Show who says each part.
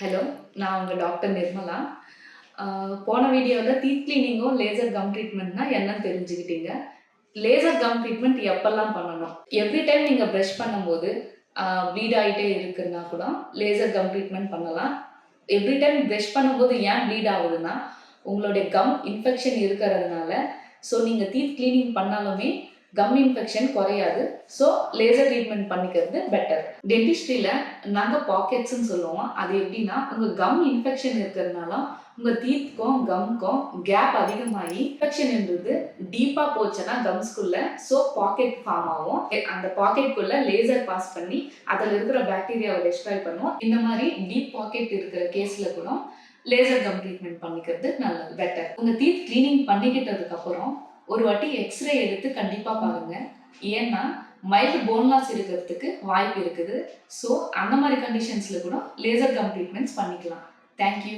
Speaker 1: Hello நான் உங்கள் doctor Nirmala. போன வீடியோவில் டீத் கிளீனிங்கும் லேசர் கம் ட்ரீட்மெண்ட்னா என்னன்னு தெரிஞ்சுக்கிட்டீங்க. லேசர் கம் ட்ரீட்மெண்ட் எப்பெல்லாம் பண்ணணும்? எவ்ரி டைம் நீங்கள் ப்ரஷ் பண்ணும்போது ப்ளீட் ஆகிட்டே இருக்குன்னா கூட லேசர் கம் ட்ரீட்மெண்ட் பண்ணலாம். எவ்ரி டைம் ப்ரஷ் பண்ணும்போது ஏன் ப்ளீட் ஆகுதுன்னா உங்களுடைய கம் இன்ஃபெக்ஷன் இருக்கிறதுனால. ஸோ நீங்கள் டீத் கிளீனிங் பண்ணாலுமே கம் இன்ஃபெக்ஷன் குறையாது. ஸோ லேசர் ட்ரீட்மெண்ட் பண்ணிக்கிறது பெட்டர் டென்டிஸ்ட்ரியில் நாங்கள் பாக்கெட்ஸ்ன்னு சொல்லுவோம். அது எப்படின்னா உங்கள் கம் இன்ஃபெக்ஷன் இருக்கிறதுனால உங்கள் தீத்துக்கும் கம்க்கும் கேப் அதிகமாகி இன்ஃபெக்ஷன்ன்றது டீப்பாக போச்சுன்னா கம்ஸ்குள்ளே ஸோ பாக்கெட் ஃபார்ம் ஆகும். அந்த பாக்கெட்குள்ளே லேசர் பாஸ் பண்ணி அதில் இருக்கிற பாக்டீரியாவை டெஸ்ட்ராய் பண்ணும் இந்த மாதிரி டீப் பாக்கெட் இருக்கிற கேஸில் கூட லேசர் கம் ட்ரீட்மெண்ட் பண்ணிக்கிறது நல்லது பெட்டர் உங்கள் தீத் க்ளீனிங் பண்ணிக்கிட்டதுக்கப்புறம் ஒரு வாட்டி எக்ஸ்ரே எடுத்து கண்டிப்பாக பாருங்க. ஏன்னா மைல்டு போன் லாஸ் இருக்கிறதுக்கு வாய்ப்பு இருக்குது. ஸோ அந்த மாதிரி கண்டிஷன்ஸில் கூட லேசர் கம் ட்ரீட்மெண்ட்ஸ் பண்ணிக்கலாம் தேங்க்யூ